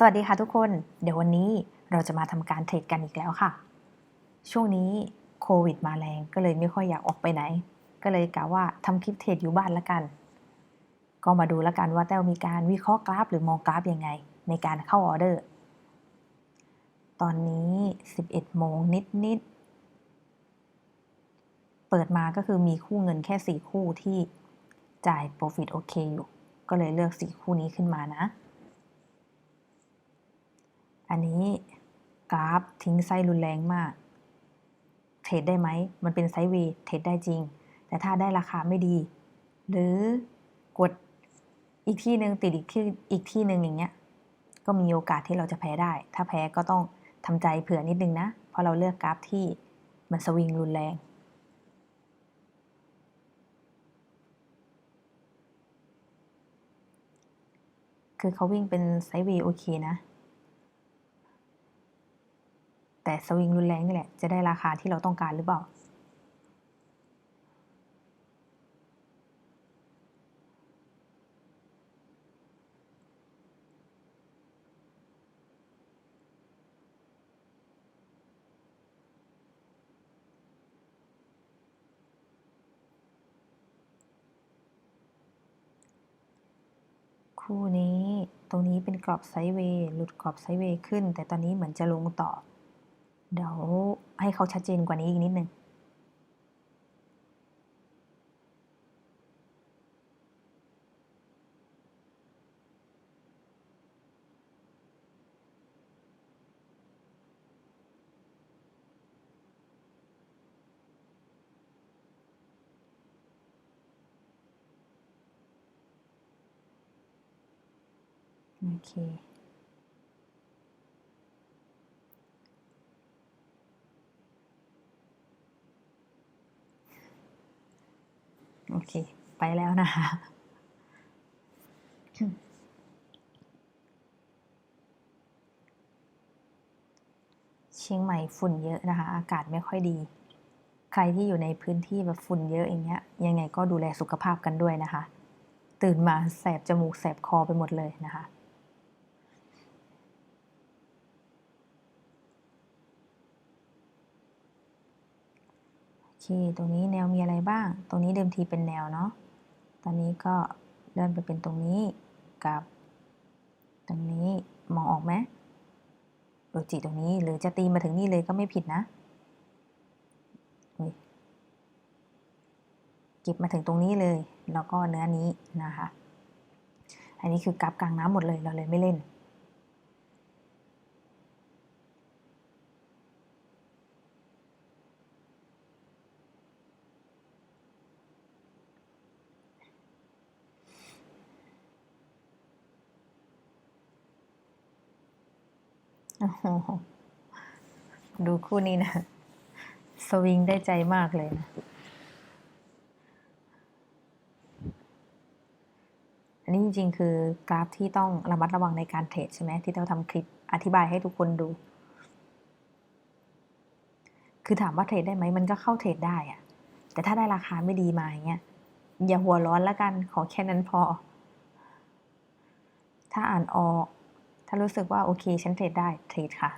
สวัสดีค่ะทุกคน เดี๋ยววันนี้เราจะมาทำการเทรดกันอีกแล้วค่ะ ช่วงนี้โควิดมาแรงก็เลยไม่ค่อยอยากออกไปไหน ก็เลยกะว่าทำคลิปเทรดอยู่บ้านละกัน ก็มาดูละกันว่าแต้วมีการวิเคราะห์กราฟ หรือมองกราฟยังไง ในการเข้าออเดอร์ ตอนนี้ 11 โมงนิดๆ เปิดมาก็คือมีคู่เงินแค่ 4 คู่ที่จ่าย Profit โอเคอยู่ ก็เลยเลือก 4 คู่นี้ขึ้นมานะ อันนี้กราฟทิ้งไส้รุนแรงมาก เทรดได้ไหม มันเป็นไซด์เวย์เทรดได้จริง แต่ถ้าได้ราคาไม่ดี หรือกดอีกที่หนึ่งติดอีกที่อีกที่หนึ่งอย่างเงี้ย ก็มีโอกาสที่เราจะแพ้ได้ ถ้าแพ้ก็ต้องทำใจเผื่อนิดนึงนะ เพราะเราเลือกกราฟที่มันสวิงรุนแรง คือเขาวิ่งเป็นไซด์เวย์โอเคนะ แต่สวิงรุนแรงนี่แหละ จะได้ราคาที่เราต้องการหรือเปล่า คู่นี้ตรงนี้เป็นกรอบไซด์เวย์หลุดกรอบไซด์เวย์ขึ้น แต่ตอนนี้เหมือนจะลงต่อ เดี๋ยวให้เขาชัดเจนกว่านี้อีกนิดนึงโอเค เค ไปแล้วนะคะเชียงใหม่ฝุ่นเยอะนะคะ อากาศไม่ค่อยดี ใครที่อยู่ในพื้นที่แบบฝุ่นเยอะอย่างเงี้ย ยังไงก็ดูแลสุขภาพกันด้วยนะคะ ตื่นมาแสบจมูกแสบคอไปหมดเลยนะคะ โอเค ตรงนี้แนวมีอะไรบ้าง ตรงนี้เดิมทีเป็นแนวเนาะ ตอนนี้ก็เลื่อนไปเป็นตรงนี้กับ ตรงนี้มองออกไหมโดจิตรงนี้หรือจะตีมาถึงนี่เลยก็ไม่ผิดนะเก็บมาถึงตรงนี้เลย แล้วก็เนื้อนี้นะคะ อันนี้คือกราฟกลางน้ำหมดเลยเราเลยไม่เล่น ดูคู่นี้นะ สวิงได้ใจมากเลยนะ อันนี้จริงๆคือกราฟที่ต้องระมัดระวังในการเทรดใช่ไหมที่เราทำคลิปอธิบายให้ทุกคนดู คือถามว่าเทรดได้ไหมมันก็เข้าเทรดได้อะแต่ถ้าได้ราคาไม่ดีมาอย่างเงี้ยอย่าหัวร้อนแล้วกันขอแค่นั้นพอ ถ้าอ่านออก ถ้ารู้สึกว่าโอเคฉันเทรดได้เทรดค่ะ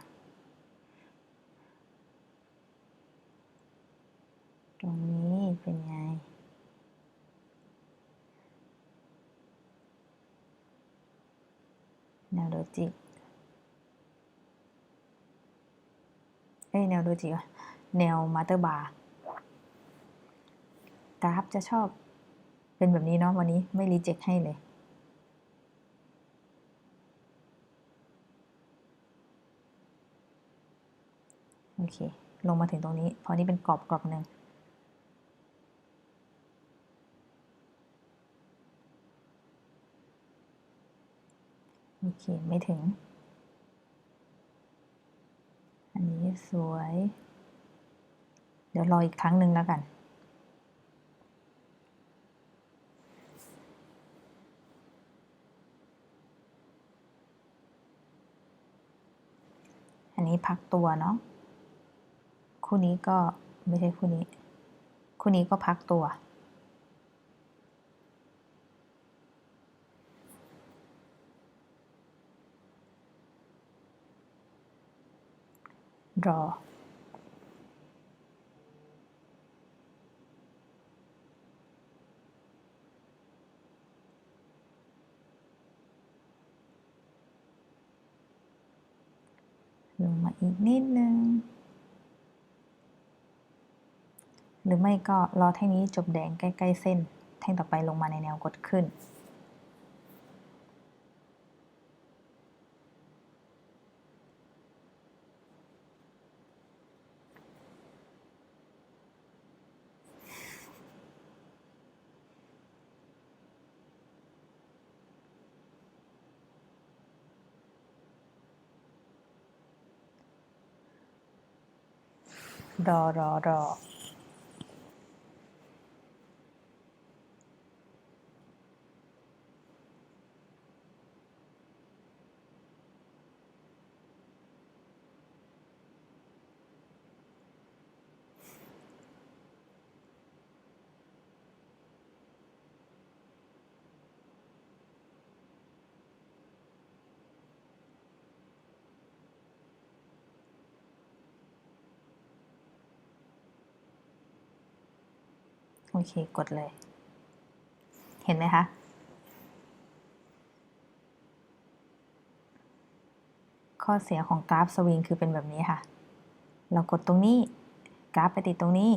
ตรงนี้เป็นไง แนวโดจิเอ้ยแนวโดจิวะแนวมาเตอร์บาร์กราฟจะชอบเป็นแบบนี้เนาะวันนี้ไม่รีเจ็คให้เลย โอเค ลงมาถึงตรงนี้เพราะนี่เป็นกรอบกรอบหนึ่งโอเค ไม่ถึง อันนี้สวย เดี๋ยวรออีกครั้งหนึ่งแล้วกันอันนี้พักตัวเนาะ คู่นี้ก็ไม่ใช่คู่นี้ คู่นี้ก็พักตัว draw ลงมาอีกนิดนึง ห รือไม่ก็รอแท่งนี้จบแดงใกล้ๆเส้น แท่งต่อไปลงมาในแนวกดขึ้น รอรอรอ อเค กดเลย เห็นไหมคะ ข้อเสียของกราฟสวิงคือเป็นแบบนี้ค่ะ เรากดตรงนี้ กราฟไปติดตรงนี้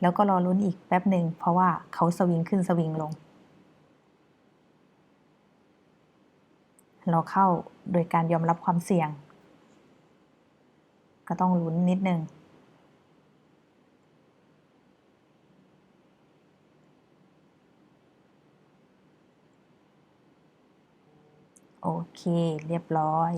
แล้วก็รอลุ้นอีกแป๊บหนึ่ง เพราะว่าเขาสวิงขึ้นสวิงลง เราเข้าโดยการยอมรับความเสี่ยง ก็ต้องลุ้นนิดนึง โอเค เรียบร้อย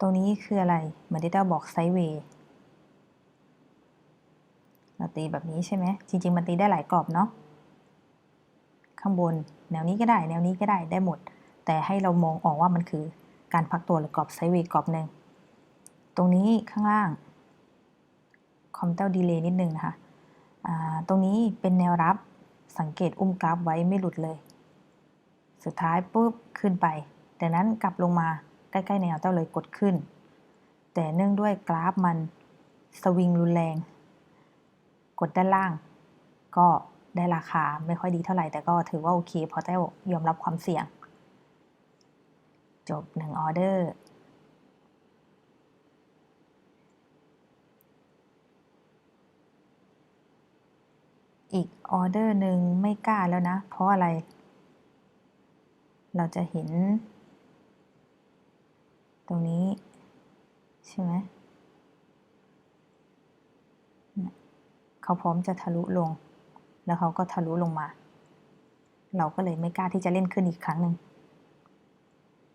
ตรงนี้คืออะไรเหมือนที่เต้าบอกไซเวย์เราตีแบบนี้ใช่ไหมจริง ๆ มันตีได้หลายกรอบเนาะข้างบนแนวนี้ก็ได้ แนวนี้ก็ได้ได้หมด แต่ให้เรามองออกว่ามันคือการพักตัวหรือกรอบไซเวย์กรอบหนึ่งตรงนี้ข้างล่าง คอมเตลดีเลย์นิดนึงนะคะตรงนี้เป็นแนวรับสังเกตอุ้มกราฟไว้ไม่หลุดเลย สุดท้ายปุ๊บขึ้นไป แต่นั้นกลับลงมาใกล้ๆแนวเต้าเลยกดขึ้น แต่เนื่องด้วยกราฟมันสวิงรุนแรง กดด้านล่าง ก็ได้ราคาไม่ค่อยดีเท่าไหร่แต่ก็ถือว่าโอเคเพราะเต้ายอมรับความเสี่ยง จบหนึ่งออเดอร์ อีกออเดอร์หนึ่งไม่กล้าแล้วนะ เพราะอะไร เราจะเห็น ตรงนี้ ใช่ไหมเขาพร้อมจะทะลุลง แล้วเขาก็ทะลุลงมา เราก็เลยไม่กล้าที่จะเล่นขึ้นอีกครั้งหนึ่ง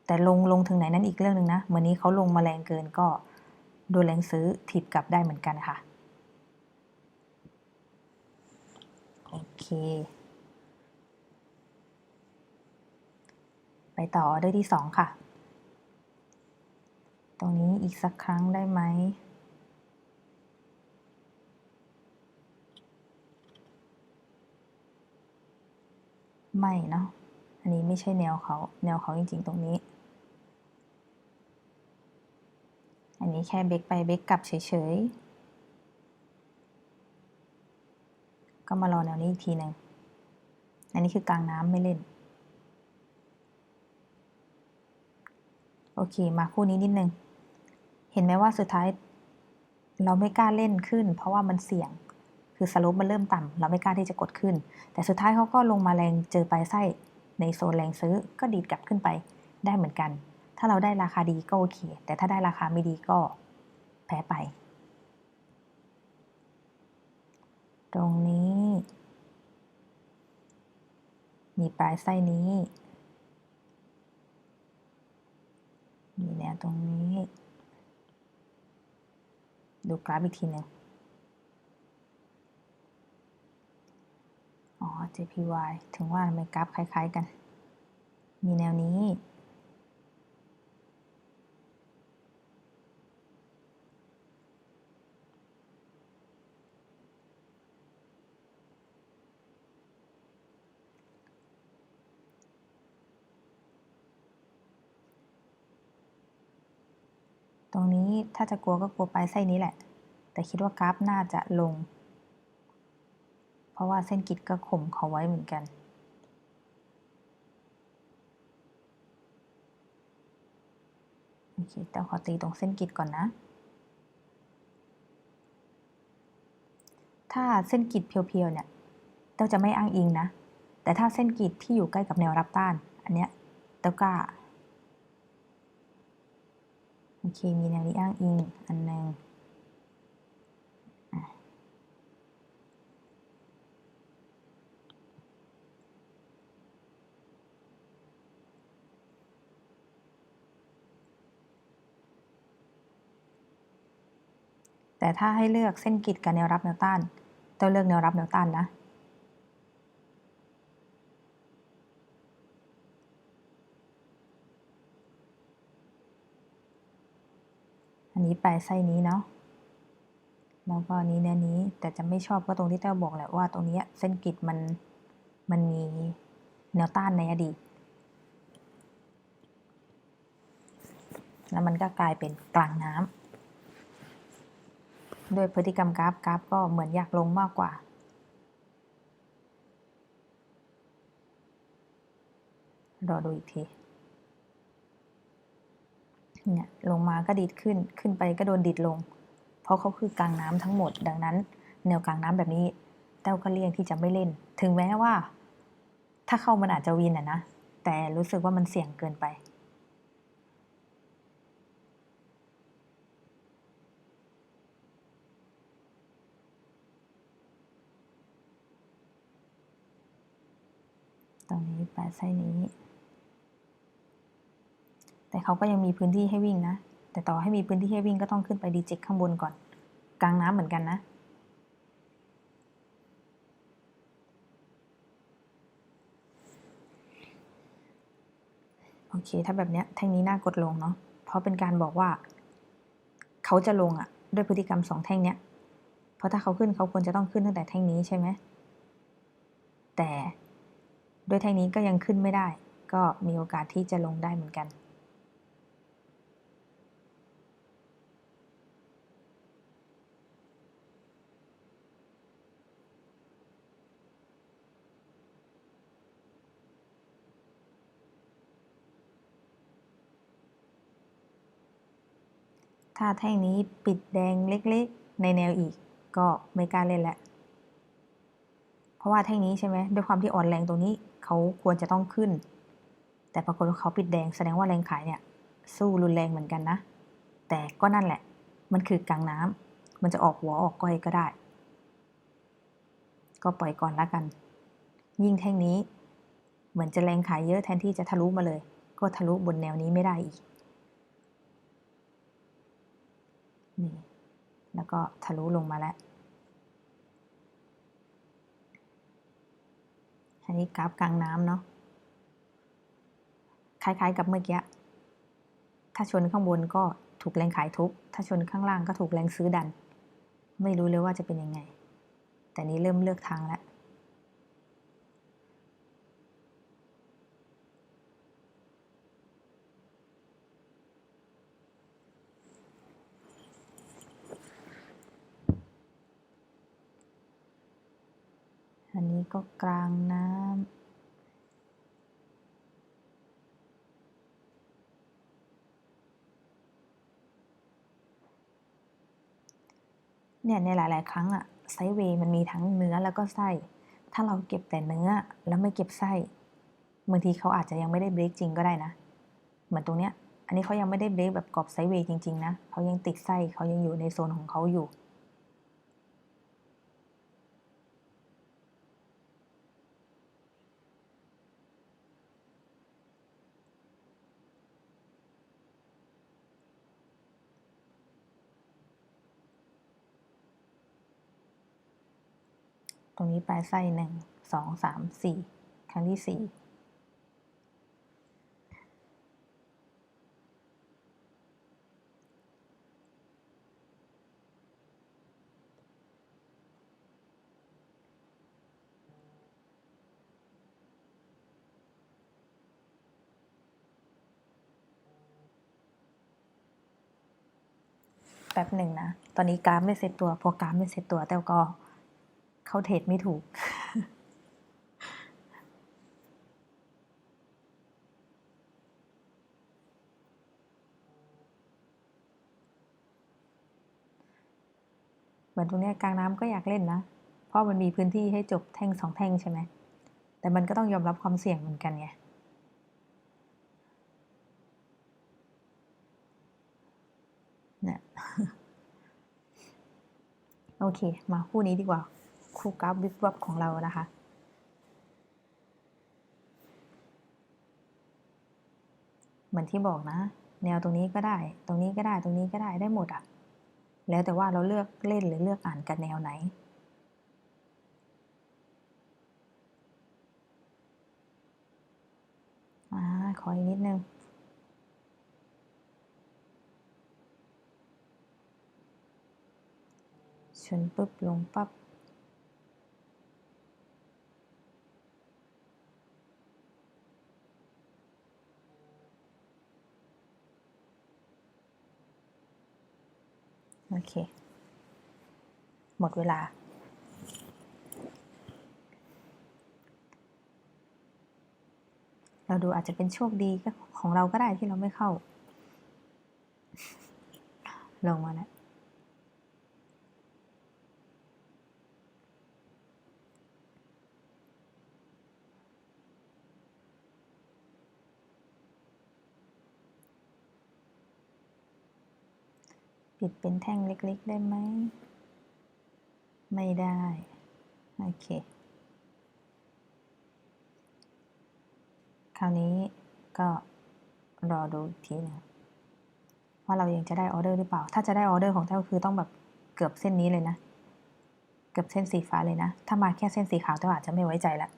แต่ลงลงถึงไหนนั้นอีกเรื่องหนึ่งนะเมือนนี้เขาลงมาแรงเกินก็โดนแรงซื้อถีบกลับได้เหมือนกันค่ะ โอเค ไปต่อออเดอร์ที่สองค่ะ ตรงนี้อีกสักครั้งได้ไหมไม่เนาะ อันนี้ไม่ใช่แนวเขา แนวเขาจริงๆตรงนี้ อันนี้แค่เบรกไปเบรกกลับเฉยๆ ก็มารอแนวนี้อีกทีหนึ่งอันนี้คือกลางน้ำไม่เล่น โอเค มาคู่นี้นิดนึง เห็นไหมว่าสุดท้าย เราไม่กล้าเล่นขึ้น เพราะว่ามันเสี่ยง คือสโลปมันเริ่มต่ำเราไม่กล้าที่จะกดขึ้น แต่สุดท้ายเขาก็ลงมาแรงเจอปลายไส้ในโซนแรงซื้อก็ดีดกลับขึ้นไปได้เหมือนกัน ถ้าเราได้ราคาดีก็โอเค แต่ถ้าได้ราคาไม่ดีก็แพ้ไป ตรงนี้ มีปลายไส้นี้ มีแนวตรงนี้ ดูกราฟอีกทีหนึ่งอ๋อ JPY ถึงว่าทำไมกราฟคล้าย ๆ กัน มีแนวนี้ รงนี้ ถ้าจะกลัวก็กลัวปลายไส้นี้แหละ แต่คิดว่ากราฟน่าจะลง เพราะว่าเส้นกิดก็ข่มเขาไว้เหมือนกัน โอเคแต่ขอตีตรงเส้นกิดก่อนนะ ถ้าเส้นกิดเพียวๆเนี่ยเต้าจะไม่อ้างอิงนะ แต่ถ้าเส้นกิดที่อยู่ใกล้กับแนวรับต้าน อันเนี้ยเต้ากล้า โอเค มีแนวนี้อ้างอิงอันหนึ่งแต่ถ้าให้เลือกเส้นกิดกับแนวรับแนวต้านต้าเลือกแนวรับแนวต้านนะ อันนี้ ปลายไส้นี้เนาะแล้วก็นนี้แนวนี้แต่จะไม่ชอบก็ตรงที่เต้าบอกแหละว่าตรงนี้เส้นกิดมันมันมีแนวต้านในอดีต แล้วมันก็กลายเป็นกลางน้ำด้วยพฤติกรรมกราฟกราฟก็เหมือนอยากลงมากกว่ารอดูอีกที เนี่ยลงมาก็ดีดขึ้นขึ้นไปก็โดนดีดลง เพราะเขาคือกลางน้ำทั้งหมด ดังนั้น แนวกลางน้ำแบบนี้เต้าก็เลี่ยงที่จะไม่เล่น ถึงแม้ว่า ถ้าเข้ามันอาจจะวินอะนะแต่รู้สึกว่ามันเสี่ยงเกินไปตรงนี้ปลาไส้นี้ แต่เขาก็ยังมีพื้นที่ให้วิ่งนะ แต่ต่อให้มีพื้นที่ให้วิ่งก็ต้องขึ้นไปดีเจ็คข้างบนก่อน กลางน้ำเหมือนกันนะ โอเค ถ้าแบบเนี้ยแท่งนี้น่ากดลงเนาะ เพราะเป็นการบอกว่า เขาจะลงอะ่ะ ด้วยพฤติกรรมสองแท่งเนี้ย เพราะถ้าเขาขึ้นเขาควรจะต้องขึ้นตั้งแต่แท่งนี้ใช่ไหม แต่ด้วยแท่งนี้ก็ยังขึ้นไม่ได้ ก็มีโอกาสที่จะลงได้เหมือนกัน ถ้าแท่งนี้ปิดแดงเล็กๆ ในแนวอีก ก็ไม่กล้าเล่นแล้วเพราะว่าแท่งนี้ใช่ไหมด้วยความที่อ่อนแรงตรงนี้เขาควรจะต้องขึ้น แต่ปรากฏว่าเขาปิดแดงแสดงว่าแรงขายเนี่ย สู้รุนแรงเหมือนกันนะ แต่ก็นั่นแหละ มันคือกลางน้ำมันจะออกหัวออกก้อยก็ได้ ก็ปล่อยก่อนละกัน ยิ่งแท่งนี้ เหมือนจะแรงขายเยอะแทนที่จะทะลุมาเลย ก็ทะลุบนแนวนี้ไม่ได้อีก นี่ แล้วก็ทะลุลงมาแล้ว อันนี้กราฟกลางน้ำเนาะ คล้ายๆกับเมื่อกี้ ถ้าชนข้างบนก็ถูกแรงขายทุบ ถ้าชนข้างล่างก็ถูกแรงซื้อดัน ไม่รู้เลยว่าจะเป็นยังไง แต่นี้เริ่มเลือกทางแล้ว อันนี้ก็กลางน้ำเนี่ยในหลาย ๆ ครั้งอะไซเวย์มันมีทั้งเนื้อแล้วก็ไส้ ถ้าเราเก็บแต่เนื้อแล้วไม่เก็บไส้บางทีเขาอาจจะยังไม่ได้เบรกจริงก็ได้นะ เหมือนตรงเนี้ย อันนี้เขายังไม่ได้เบรกแบบกรอบไซเวย์จริง ๆ นะเขายังติดไส้เขายังอยู่ในโซนของเขาอยู่ ตรงนี้ปลายไส้หนึ่งสองสามสี่ครั้งที่สี่แป๊บหนึ่งนะ ตอนนี้กราฟไม่เสร็จตัว พอกราฟไม่เสร็จตัวแต่ก็ เขาเทรดไม่ถูก เหมือนตรงนี้กลางน้ำก็อยากเล่นนะ เพราะมันมีพื้นที่ให้จบแท่งสองแท่งใช่ไหม แต่มันก็ต้องยอมรับความเสี่ยงเหมือนกันไงเนี่ยโอเค มาคู่นี้ดีกว่า คู่กราฟวิบวับของเรานะคะ เหมือนที่บอกนะ แนวตรงนี้ก็ได้ ตรงนี้ก็ได้ ตรงนี้ก็ได้ ได้หมดอะแล้วแต่ว่าเราเลือกเล่นหรือเลือกอ่านกันแนวไหนอ่าขออีกนิดนึงชนปุ๊บลงปั๊บอ เค หมดเวลา เราดูอาจจะเป็นโชคดีของเราก็ได้ที่เราไม่เข้า ลงมาแล้ว ปิดเป็นแท่งเล็ก ๆ ได้ไหม ไม่ได้ โอเค คราวนี้ก็รอดูทีนึงว่าเรายังจะได้ออเดอร์หรือเปล่า ถ้าจะได้ออเดอร์ของแต้วคือต้องแบบเกือบเส้นนี้เลยนะ เกือบเส้นสีฟ้าเลยนะ ถ้ามาแค่เส้นสีขาวแต้วอาจจะไม่ไว้ใจละ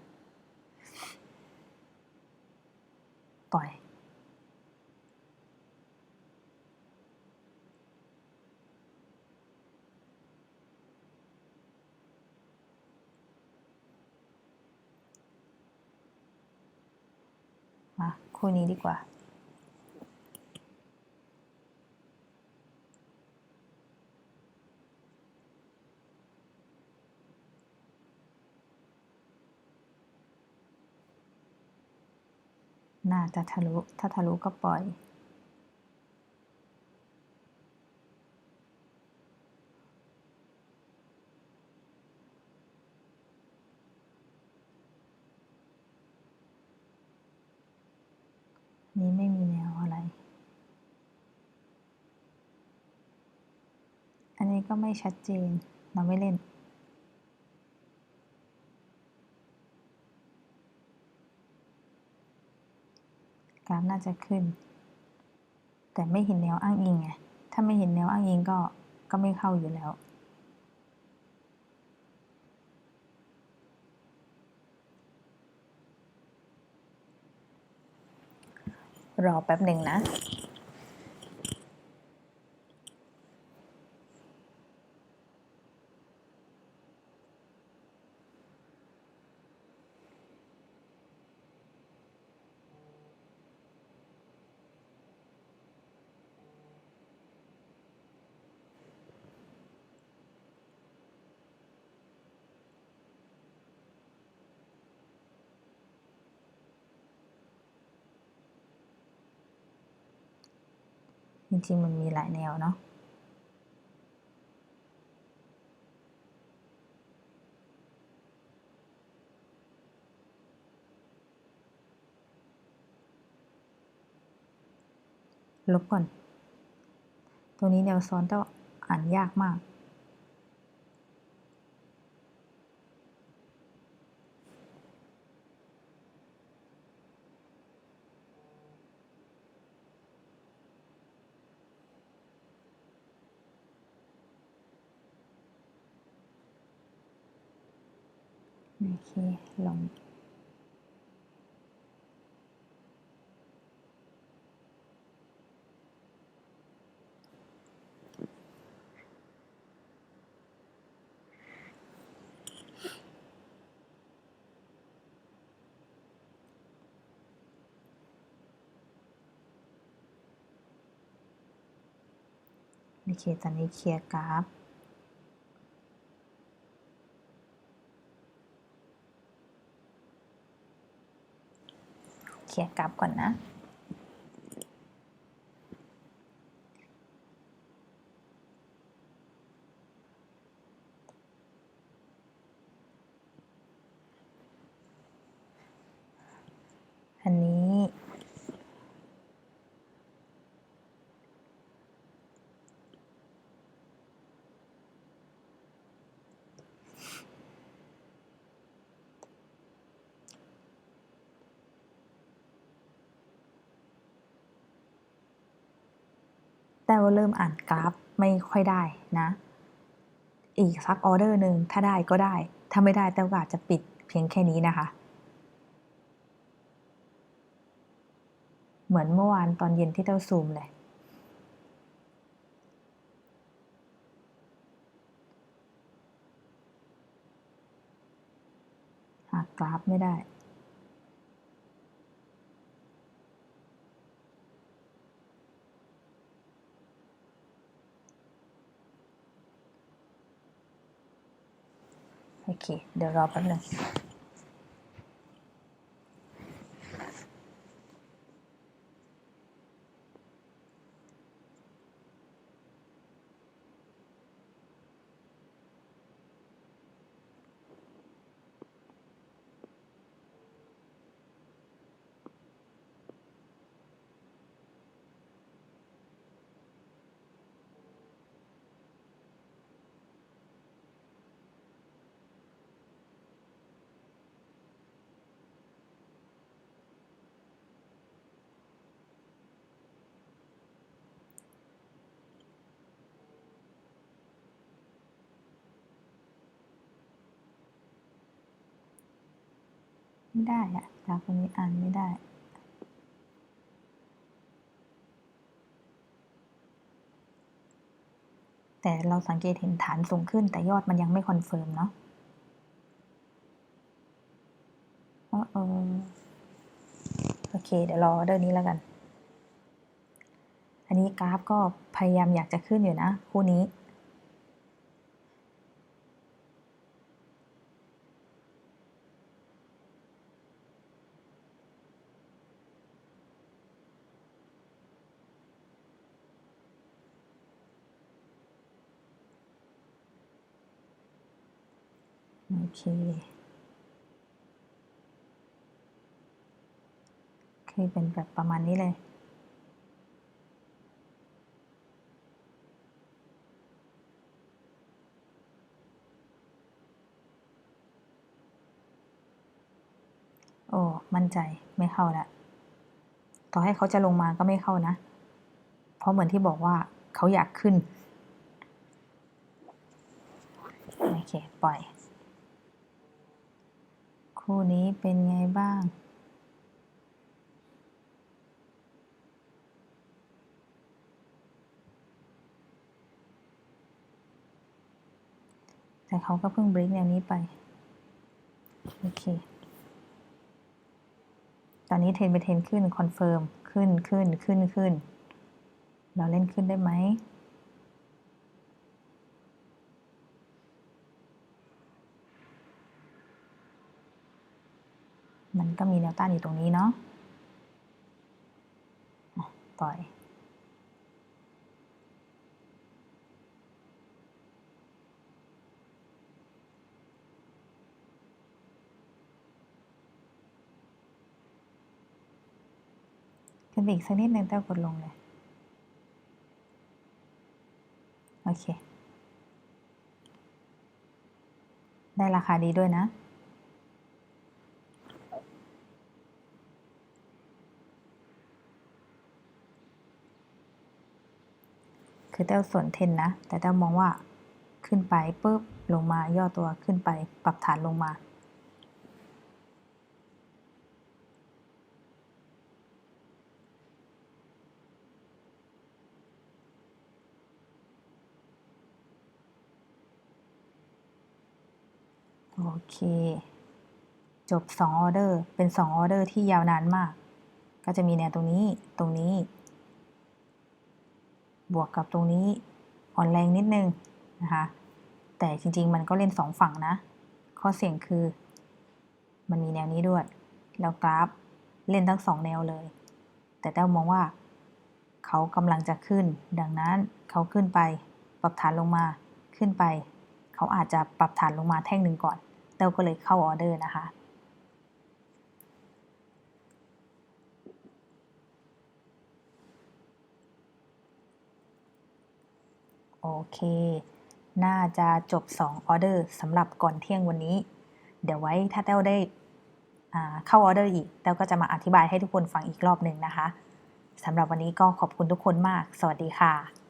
ปล่อย มา คู่นี้ดีกว่า น่าจะทะลุ ถ้าทะลุก็ปล่อย นี้ไม่มีแนวอะไร อันนี้ ก็ไม่ชัดเจน เราไม่เล่น กราฟน่าจะขึ้น แต่ไม่เห็นแนวอ้างอิงไง ถ้าไม่เห็นแนวอ้างอิงก็ ก็ไม่เข้าอยู่แล้ว รอแป๊บหนึ่งนะ จริงๆ มันมีหลายแนวเนาะลบก่อน ตัวนี้แนวซ้อนต้องอ่านยากมาก โอเคลงโอเคตอนนี้เคลียร์กราฟ เคลียร์กราฟก่อนนะ อันนี้ แต่ว่า เริ่มอ่านกราฟไม่ค่อยได้นะ อีกสักออเดอร์หนึ่งถ้าได้ก็ได้ ถ้าไม่ได้แต่ก็อาจจะปิดเพียงแค่นี้นะคะ เหมือนเมื่อวานตอนเย็นที่เต้าซูมเลยหากราฟไม่ได้ โอเค ไม่ได้อะกราฟอันนี้อ่านไม่ได้ แต่เราสังเกตเห็นฐานสูงขึ้นแต่ยอดมันยังไม่คอนเฟิร์มเนาะเออเอโอเค เดี๋ยวรอออเดอร์นี้แล้วกัน อันนี้กราฟก็พยายามอยากจะขึ้นอยู่นะ คู่นี้ โอเคคือเป็นแบบประมาณนี้เลยโอ้มั่นใจไม่เข้าละต่อให้เขาจะลงมาก็ไม่เข้านะ เพราะเหมือนที่บอกว่าเขาอยากขึ้น โอเค ปล่อย คู่นี้เป็นไงบ้าง แต่เขาก็เพิ่งบรกแนวนี้ไป โอเค ตอนนี้เทนไปเทนขึ้น คอนเฟิร์ม ขึ้นขึ้นขึ้นขึ้น เราเล่นขึ้นได้ไหม ก็มีแนวต้านอยู่ตรงนี้เนาะอะปล่อย ขึ้นไปอีกสักนิดนึงแต่กดลงเลย โอเค ได้ราคาดีด้วยนะ คือแต้วส่วนเทนนะ แต่แต้วมองว่าขึ้นไปปุ๊บลงมาย่อตัวขึ้นไปปรับฐานลงมาโอเค จบ 2 ออเดอร์ เป็น 2 ออเดอร์ที่ยาวนานมาก ก็จะมีแนวตรงนี้ ตรงนี้ บวกกับตรงนี้อ่อนแรงนิดนึงนะคะแต่จริงๆ มันก็เล่นสองฝั่งนะ ข้อเสี่ยงคือ มันมีแนวนี้ด้วย แล้วกราฟเล่นทั้งสองแนวเลย แต่แต้วมองว่า เขากำลังจะขึ้น ดังนั้นเขาขึ้นไปปรับฐานลงมาขึ้นไป เขาอาจจะปรับฐานลงมาแท่งหนึ่งก่อนแต้วก็เลยเข้าออเดอร์นะคะ โอเค น่าจะจบ 2 ออเดอร์สำหรับก่อนเที่ยงวันนี้ เดี๋ยวไว้ถ้าแต้วได้เข้าออเดอร์อีกแต้วก็จะมาอธิบายให้ทุกคนฟังอีกรอบหนึ่งนะคะสำหรับวันนี้ก็ขอบคุณทุกคนมาก สวัสดีค่ะ